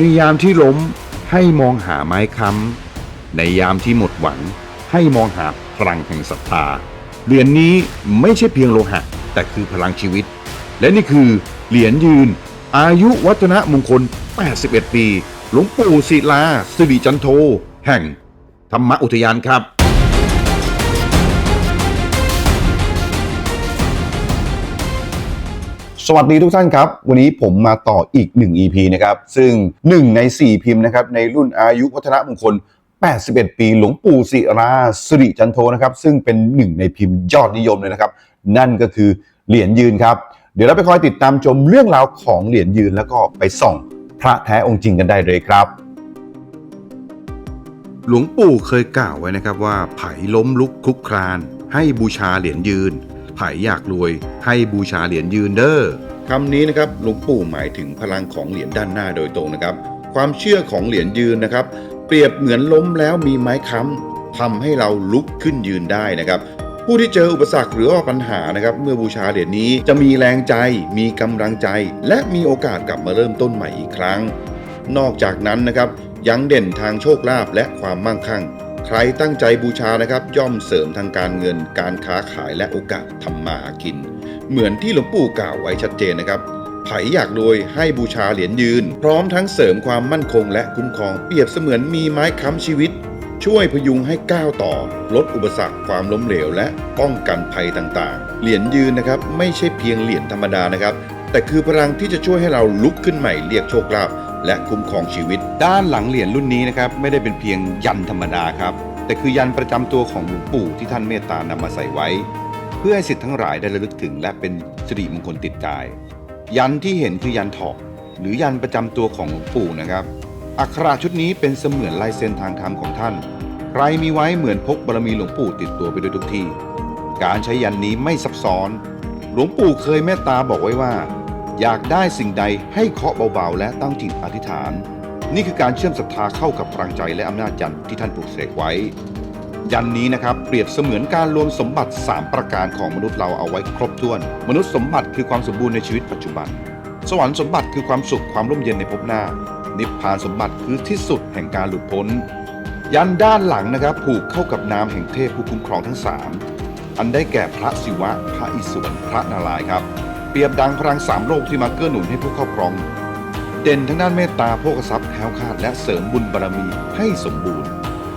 ในยามที่ล้มให้มองหาไม้ค้ำในยามที่หมดหวัง ให้มองหาพลังแห่งศรัทธาเหรียญนี้ไม่ใช่เพียงโลหะ แต่คือพลังชีวิต และนี่คือเหรียญยืน อายุวัฒนมงคล 81 ปี หลวงปู่ศิลาสิริจันโท แห่ง ธรรมอุทยานครับ สวัสดีทุกท่านครับ วันนี้ผมมาต่ออีก 1 EP นะครับ ซึ่ง 1 ใน 4 พิมพ์นะครับ ในรุ่นอายุวัฒนมงคล 81 ปี หลวงปู่ศิราสิริจันโทนะครับ ซึ่งเป็นหนึ่งในพิมพ์ยอดนิยมเลยนะครับ นั่นก็คือเหรียญยืนครับ เดี๋ยวเราไปคอยติดตามชมเรื่องราวของเหรียญยืนแล้วก็ไปส่องพระแท้องค์จริงกันได้เลยครับ หลวงปู่เคยกล่าวไว้นะครับว่าไผ่ล้มลุกคลุกคลาน ให้บูชาเหรียญยืน ไผ่อยากรวย ให้บูชาเหรียญยืนเด้อคำนี้นะครับหลวงปู่หมายถึงพลังของเหรียญด้านหน้าโดยตรงนะครับ ความเชื่อของเหรียญยืนนะครับ เปรียบเหมือนล้มแล้วมีไม้ค้ำทำให้เราลุกขึ้นยืนได้นะครับผู้ที่เจออุปสรรคหรือว่าปัญหานะครับ เมื่อบูชาเหรียญนี้จะมีแรงใจ มีกำลังใจ และมีโอกาสกลับมาเริ่มต้นใหม่อีกครั้ง นอกจากนั้นนะครับยังเด่นทางโชคลาภและความมั่งคั่ง ใครตั้งใจบูชานะครับ ย่อมเสริมทางการเงิน การค้าขายและโอกาสทำมาหากิน เหมือนที่หลวงปู่กล่าวไว้ชัดเจนนะครับไผอยากรวยให้บูชาเหรียญยืน พร้อมทั้งเสริมความมั่นคงและคุ้มครองเปรียบเสมือนมีไม้ค้ำชีวิต ช่วยพยุงให้ก้าวต่อ ลดอุปสรรคความล้มเหลว และป้องกันภัยต่างๆ เหรียญยืนนะครับไม่ใช่เพียงเหรียญธรรมดานะครับ แต่คือพลังที่จะช่วยให้เราลุกขึ้นใหม่เรียกโชคลาภ และคุ้มครองชีวิต ด้านหลังเหรียญรุ่นนี้นะครับไม่ได้เป็นเพียงยันธรรมดาครับ แต่คือยันประจำตัวของหลวงปู่ที่ท่านเมตตานำมาใส่ไว้ เพื่อให้สิทธิ์ทั้งหลายได้ระลึกถึง และเป็นสิริมงคลติดกาย ยันที่เห็นคือยันถอกหรือยันประจำตัวของหลวงปู่นะครับ อักขระชุดนี้เป็นเสมือนลายเซ็นทางธรรมของท่าน ใครมีไว้เหมือนพกบารมีหลวงปู่ติดตัวไปด้วยทุกที่ การใช้ยันนี้ไม่ซับซ้อน หลวงปู่เคยเมตตาบอกไว้ว่า อยากได้สิ่งใดให้เคาะเบาๆ และตั้งจิตอธิษฐาน นี่คือการเชื่อมศรัทธาเข้ากับพลังใจและอำนาจยันที่ท่านปลูกเสกไว้ ยันนี้นะครับเปรียบเสมือนการรวมสมบัติ 3 ประการของมนุษย์เราเอาไว้ครบถ้วน มนุษย์สมบัติคือความสมบูรณ์ในชีวิตปัจจุบัน สวรรค์สมบัติคือความสุขความร่มเย็นในภพหน้า นิพพานสมบัติคือที่สุดแห่งการหลุดพ้น ยันด้านหลังนะครับผูกเข้ากับนามแห่งเทพผู้คุ้มครองทั้ง 3 อันได้แก่พระศิวะ พระอิศวร พระนารายณ์ครับ เปรียบดังพลังสามโลกที่มาเกื้อหนุนให้ผู้ครอบครอง เด่นทั้งด้านเมตตาโภคทรัพย์แคล้วคลาดและเสริมบุญบารมีให้สมบูรณ์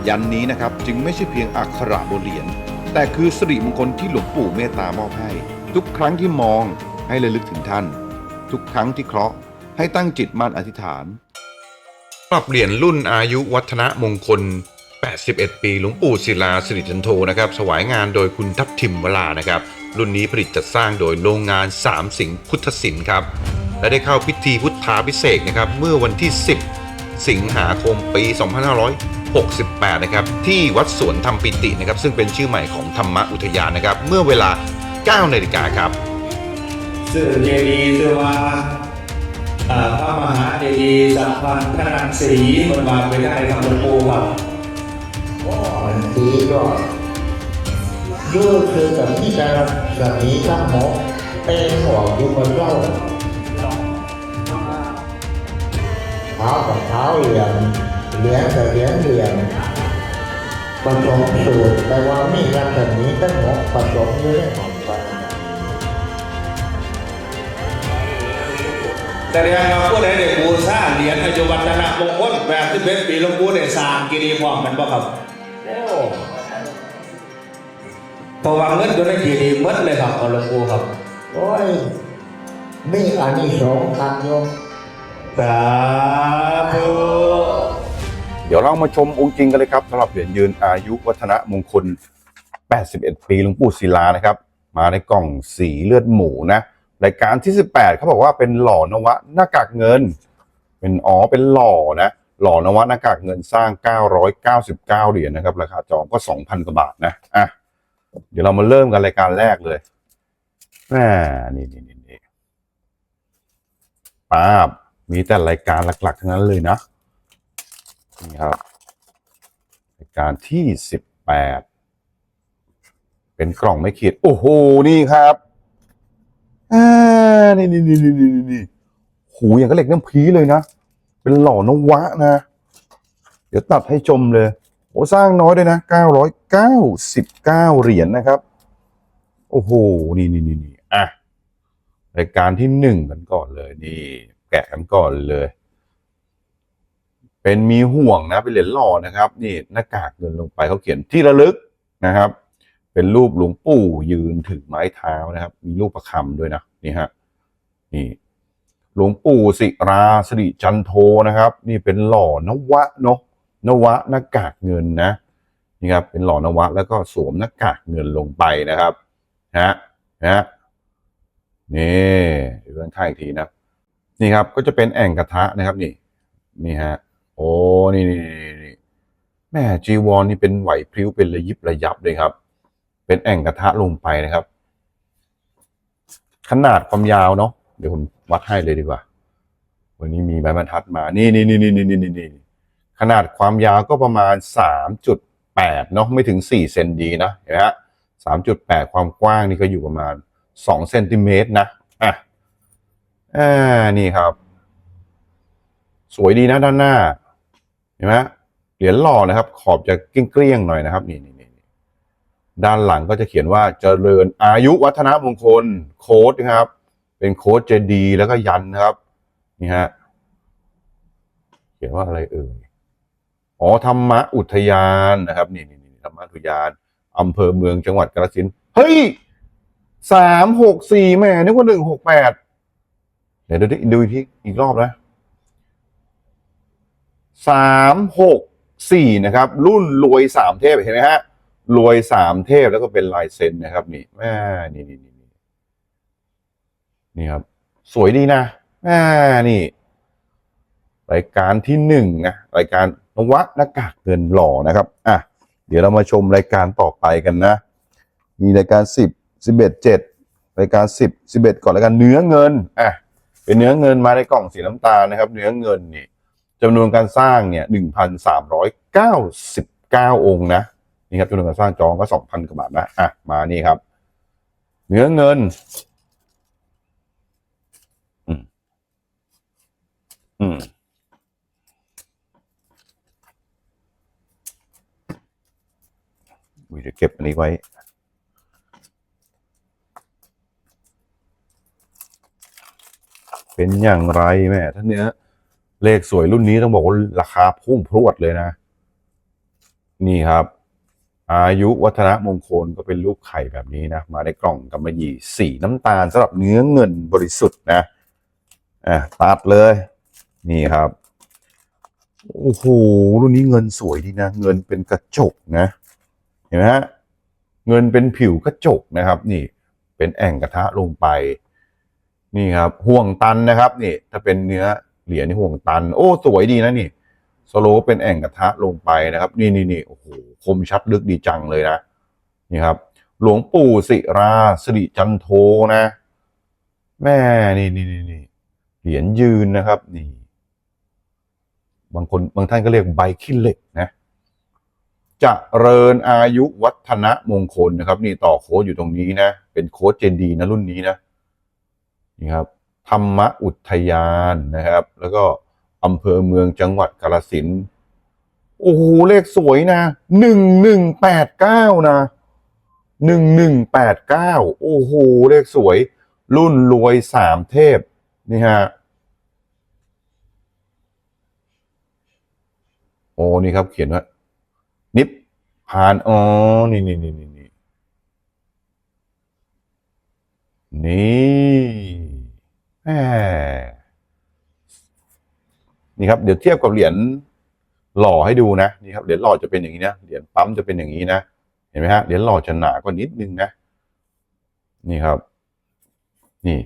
ยันนี้นะครับจึงไม่ใช่เพียงอักขระบนเหรียญแต่คือสิริมงคลที่หลวงปู่เมตตามอบให้ ทุกครั้งที่มองให้ระลึกถึงท่าน ทุกครั้งที่เคราะห์ให้ตั้งจิตมั่นอธิษฐาน ปรับเหรียญรุ่นอายุวัฒนมงคล 81 ปีหลวงปู่ศิลาสิริจันโทนะครับสวายงานโดยคุณทัพทิมเวลานะครับ รุ่นนี้ผลิตจัดสร้างโดยโรงงาน 3 สิงห์พุทธศิลป์ครับ และได้เข้าพิธีพุทธาพิเศษนะครับ เมื่อวันที่ 10 สิงหาคมปี 2568 นะครับ ที่วัดสวนธรรมปิตินะครับ ซึ่งเป็นชื่อใหม่ของธรรมอุทยานนะครับ เมื่อเวลา 9 นาฬิกาครับสื่อเจดีย์ชื่อว่าพระมหาเจดีย์สัมพันธ์พระนันศรีมันวางไปได้ครับหลวงปู่ครับ บางทีก็ยืดคือแบบที่จะแบบนี้ตั้งหมกเป็นหัวอยู่บนเล่าเท้ากับเท้าเหรียญเหรียญกับเหรียญเหรียญผสมสูตรแต่ว่ามีกันแบบนี้ตั้งหมกผสมอยู่ในของไปแต่เรียนมาผู้ใดได้บูชาเหรียญอายุวัฒนะมงคลแบบที่เป็นปีหลวงปู่ได้สร้างกิริพร้อมันบ่ครับ โอ้เพราะว่าเงินอยู่ในกิริหมดเลยครับเอาหลวงปู่ครับ โอ้ยมีอานิสงส์ครับโยมสาธุเดี๋ยวเรามาชมองค์จริงกันเลยครับสำหรับเหรียญยืนอายุวัฒนมงคล 81 ปีหลวงปู่ศิลานะครับ มาในกล่องสีเลือดหมูนะรายการที่ 18 เขาบอกว่าเป็นหล่อนวะหน้ากากเงิน เป็นอ๋อเป็นหล่อนะ หล่อนวะหน้ากากเงินสร้าง 999 เหรียญนะครับ ราคาจองก็ 2,000 กว่าบาทนะอะเดี๋ยวเรามาเริ่มกันรายการแรกเลยแหมนี่นี่นี่นี่ป้าบมีแต่รายการหลักๆทั้งนั้นเลยนะ นี่ครับ รายการที่สิบแปดเป็นกล่องไม่ขีด โอ้โห นี่ครับอ่านี่นี่นี่นี่นี่นี่หูอย่างก็เหล็กน้ำพีเลยนะ เป็นหล่อนวะนะ เดี๋ยวตัดให้ชมเลยโอ้สร้างน้อยด้วยนะ 999 เหรียญนะครับ โอ้โห นี่นี่นี่นี่อะรายการที่หนึ่งกันก่อนเลย นี่ แกะกันก่อนเลย เป็นมีห่วงนะ เป็นเหรียญหล่อนะครับ นี่หน้ากากเงินลงไปเขาเขียนที่ระลึกนะครับ เป็นรูปหลวงปู่ยืนถือไม้เท้านะครับ มีรูปประคำด้วยนะ นี่ฮะ นี่ หลวงปู่ศิราสิริจันโทนะครับ นี่เป็นหล่อนวะเนาะนวะหน้ากากเงินนะนี่ครับเป็นหล่อนวะแล้วก็สวมหน้ากากเงินลงไปนะครับฮะฮะนี่ดูด้านข้างอีกทีนะนี่ครับก็จะเป็นแอ่งกระทะนะครับนี่ นี่ฮะโอ้นี่นี่นี่แม่จีวรนี่เป็นไหวพริ้วเป็นระยิบระยับเลยครับ เป็นแอ่งกระทะลงไปนะครับ ขนาดความยาวเนาะเดี๋ยวผม วัดให้เลยดีกว่า วันนี้มีใบบรรทัดมา นี่นี่นี่นี่นี่นี่นี่ขนาดความยาวก็ประมาณสามจุดแปดเนาะไม่ถึงสี่เซนดีนะเห็นไหมฮะสามจุดแปดความกว้างนี่ก็อยู่ประมาณสองเซนติเมตรนะอะอ่านี่ครับ สวยดีนะด้านหน้า เห็นไหมเหรียญหล่อนะครับ ขอบจะเกลี้ยงๆหน่อยนะครับ นี่นี่นี่ด้านหลังก็จะเขียนว่าเจริญอายุวัฒนมงคลโค้ดนะครับ เป็นโค้ดเจดีแล้วก็ยันนะครับ นี่ฮะเขียนว่าอะไรเอ่ยอ๋อธรรมะอุทยานนะครับ นี่นี่นี่ธรรมะอุทยานอำเภอเมืองจังหวัดกาฬสินธุ์เฮ้ยสามหกสี่แม่นึกว่าหนึ่งหกแปดเดี๋ยวดูดิดูอีกทีอีกรอบนะสามหกสี่นะครับ รุ่นรวยสามเทพเห็นไหมฮะรวยสามเทพแล้วก็เป็นลายเซ็นนะครับ นี่แม่นี่นี่ นี่ครับ สวยดีนะแม่นี่ รายการที่หนึ่งนะรายการนวัดหน้ากากเงินหล่อนะครับอะเดี๋ยวเรามาชมรายการต่อไปกันนะ มีรายการสิบสิบเอ็ดเจ็ดรายการสิบสิบเอ็ดก่อนรายการเนื้อเงินอะเป็นเนื้อเงินมาในกล่องสีน้ำตาลนะครับ เนื้อเงินนี่จำนวนการสร้างเนี่ยหนึ่งพันสามร้อยเก้าสิบเก้าองค์นะนี่ครับจำนวนการสร้างจองก็สองพันกว่าบาทนะอะมานี่ครับ เนื้อเงิน อืม อืมอุ๊ยเดี๋ยวเก็บอันนี้ไว้ เป็นอย่างไรแม่ท่านเนี้ย เลขสวยรุ่นนี้ต้องบอกว่าราคาพุ่งพรวดเลยนะ นี่ครับ อายุวัฒนมงคลก็เป็นรูปไข่แบบนี้นะ มาในกล่องกำมะหยี่สีน้ำตาลสำหรับเนื้อเงินบริสุทธิ์นะอะตัดเลย นี่ครับ โอ้โห รุ่นนี้เงินสวยดีนะ เงินเป็นกระจกนะ เห็นไหมฮะ เงินเป็นผิวกระจกนะครับ นี่ เป็นแอ่งกระทะลงไป นี่ครับห่วงตันนะครับ นี่ ถ้าเป็นเนื้อเหรียญนี่ห่วงตัน โอ้ สวยดีนะนี่ สโลเป็นแอ่งกระทะลงไปนะครับ นี่นี่นี่โอ้โห คมชัดลึกดีจังเลยนะ นี่ครับ หลวงปู่ศิราสิริจันโทนะ แม่ นี่นี่นี่เหรียญยืนนะครับ นี่ บางคนบางท่านก็เรียกใบขี้เหล็กนะจะเริญอายุวัฒนะมงคลนะครับ นี่ต่อโค้ดอยู่ตรงนี้นะ เป็นโค้ดเจนดีนะรุ่นนี้นะนี่ครับธรรมอุทยานนะครับ แล้วก็อำเภอเมืองจังหวัดกาฬสินโอ้โหเลขสวยนะหนึ่งหนึ่งแปดเก้านะหนึ่งหนึ่งแปดเก้าโอ้โหเลขสวย รุ่นรวยสามเทพนี่ฮะ อ้นี่ครับ เขียนว่านิพพานอ๋อนี่นี่นี่นี่นี่นี่แหมนี่ครับ เดี๋ยวเทียบกับเหรียญหล่อให้ดูนะนี่ครับเหรียญหล่อจะเป็นอย่างนี้นะเหรียญปั๊มจะเป็นอย่างนี้นะเห็นไหมฮะเหรียญหล่อจะหนากว่านิดนึงนะนี่ครับ นี่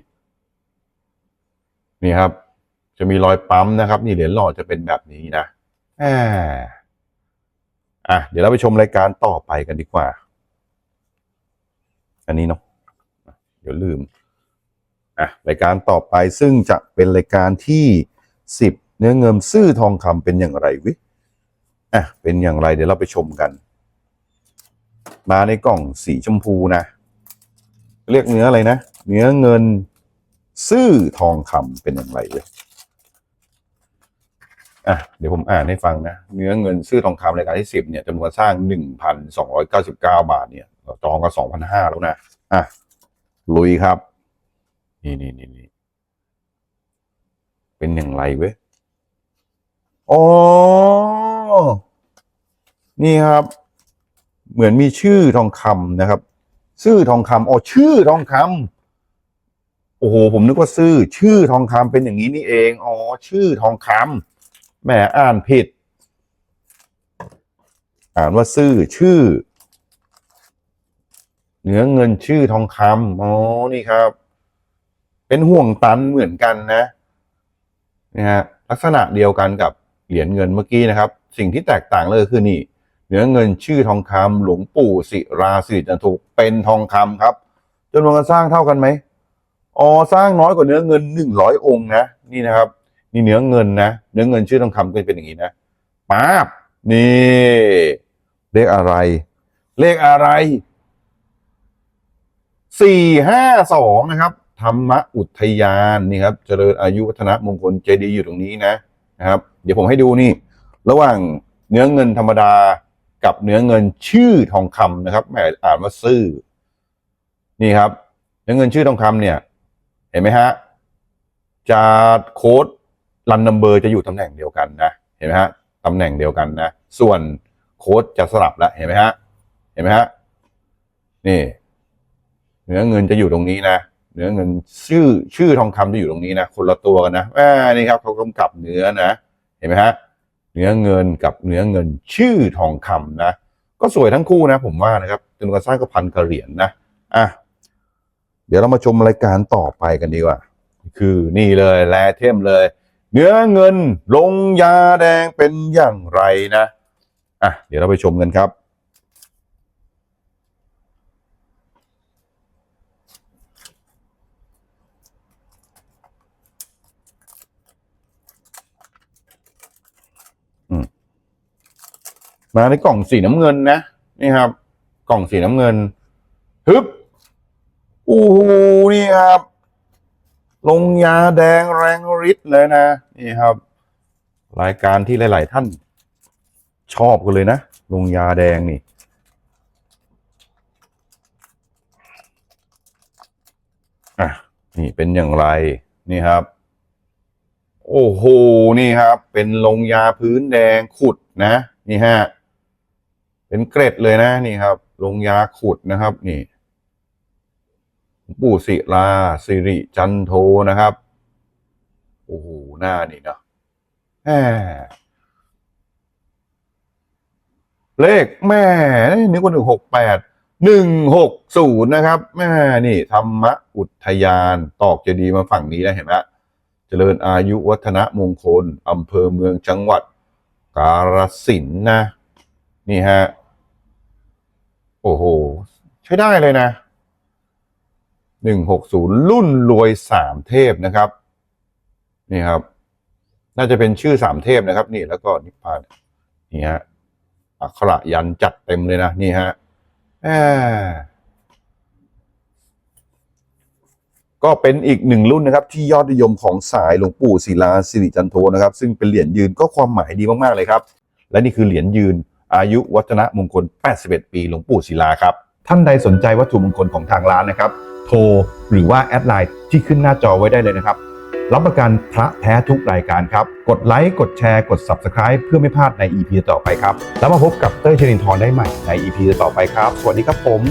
นี่ครับ จะมีรอยปั๊มนะครับ นี่เหรียญหล่อจะเป็นแบบนี้นะ อ่าอะเดี๋ยวเราไปชมรายการต่อไปกันดีกว่า อันนี้เนาะเดี๋ยวลืมอะรายการต่อไปซึ่งจะเป็นรายการที่สิบเนื้อเงินซื่อทองคำเป็นอย่างไรวิอะเป็นอย่างไรเดี๋ยวเราไปชมกัน มาในกล่องสีชมพูนะ เรียกเนื้ออะไรนะ เนื้อเงินซื่อทองคำเป็นอย่างไรเลย อะเดี๋ยวผมอ่านให้ฟังนะ เนื้อเงินซื้อทองคำรายการที่สิบเนี่ยจำนวนสร้างหนึ่งพันสองร้อยเก้าสิบเก้าบาทเนี่ยเราจองก็สองพันห้าแล้วนะอะลุยครับ นี่นี่นี่นี่เป็นอย่างไรเว้ยอ๋อ นี่ครับ เหมือนมีชื่อทองคำนะครับ ชื่อทองคำอ๋อชื่อทองคำโอ้โห ผมนึกว่าชื่อ ชื่อทองคำเป็นอย่างนี้นี่เอง อ๋อ ชื่อทองคำ แหมอ่านผิด อ่านว่าซื่อชื่อเนื้อเงินชื่อทองคำอ๋อนี่ครับ เป็นห่วงตันเหมือนกันนะนะฮะลักษณะเดียวกันกับเหรียญเงินเมื่อกี้นะครับ สิ่งที่แตกต่างเลยคือนี่เนื้อเงินชื่อทองคำหลวงปู่ศิราสิริจันทุเป็นทองคำครับจำนวนการสร้างเท่ากันไหมอ๋อสร้างน้อยกว่าเนื้อเงินหนึ่งร้อยองค์นะนี่นะครับ นี่เนื้อเงินนะเนื้อเงินชื่อทองคำก็เป็นอย่างนี้นะป๊าบนี่เลขอะไร เลขอะไรสี่ห้าสองนะครับธรรมอุทยานนี่ครับ เจริญอายุวัฒนมงคลเจดีอยู่ตรงนี้นะนะครับ เดี๋ยวผมให้ดูนี่ ระหว่างเนื้อเงินธรรมดากับเนื้อเงินชื่อทองคำนะครับแหมอ่านว่าซื่อ นี่ครับ เนื้อเงินชื่อทองคำเนี่ย เห็นไหมฮะจะโค้ด รันนัมเบอร์จะอยู่ตำแหน่งเดียวกันนะ เห็นไหมฮะตำแหน่งเดียวกันนะ ส่วนโค้ดจะสลับแล้วเห็นไหมฮะ เห็นไหมฮะ นี่ เนื้อเงินจะอยู่ตรงนี้นะเนื้อเงินชื่อชื่อทองคำจะอยู่ตรงนี้นะคนละตัวกันนะอ่านี่ครับเขากำกับเนื้อนะ เห็นไหมฮะ เนื้อเงินกับเนื้อเงินชื่อทองคำนะ ก็สวยทั้งคู่นะ ผมว่านะครับจนการสร้างก็พันกระเหรียญนะอะเดี๋ยวเรามาชมรายการต่อไปกันดีกว่า คือนี่เลยแลเทมเลย เนื้อเงินลงยาแดงเป็นอย่างไรนะอะเดี๋ยวเราไปชมกันครับ มาในกล่องสีน้ำเงินนะ นี่ครับ กล่องสีน้ำเงินฮึบโอ้โหนี่ครับ ลงยาแดงแรงฤทธิ์เลยนะ นี่ครับ รายการที่หลาย ๆ ท่านชอบกันเลยนะ ลงยาแดงนี่ อะ นี่เป็นอย่างไร นี่ครับ โอ้โห นี่ครับ เป็นลงยาพื้นแดงขุดนะ นี่ฮะ เป็นเกร็ดเลยนะ นี่ครับ ลงยาขุดนะครับ นี่ ปู่ศิลาสิริจันโทนะครับ โอ้โห หน้านี่เนาะแหมเลขแม่นึกว่าหนึ่งหกแปดหนึ่งหกศูนย์นะครับ แม่นี่ธรรมอุทยานตอกเจดีย์มาฝั่งนี้นะเห็นไหมเจริญอายุวัฒนะมงคลอำเภอเมืองจังหวัด กาฬสินนะ นี่ฮะ โอ้โห ใช้ได้เลยนะ หนึ่งหกศูนย์รุ่นรวยสามเทพนะครับ นี่ครับ น่าจะเป็นชื่อสามเทพนะครับ นี่แล้วก็นิพพานนี่ฮะอักขระยันจัดเต็มเลยนะ นี่ฮะก็เป็นอีกหนึ่งรุ่นนะครับ ที่ยอดนิยมของสายหลวงปู่ศิลาสิริจันโทนะครับ ซึ่งเป็นเหรียญยืนก็ความหมายดีมากๆเลยครับ และนี่คือเหรียญยืน อายุวัฒนมงคล 81 ปีหลวงปู่ศิลาครับ ท่านใดสนใจวัตถุมงคลของทางร้านนะครับ โทร หรือว่าแอดไลน์ที่ขึ้นหน้าจอไว้ได้เลยนะครับ รับประกันพระแท้ทุกรายการครับ กดไลค์ กดแชร์ กด Subscribe เพื่อไม่พลาดใน EP ต่อไปครับ แล้วมาพบกับเต้ยชรินทร์ได้ใหม่ใน EP ต่อไปครับ สวัสดีครับผม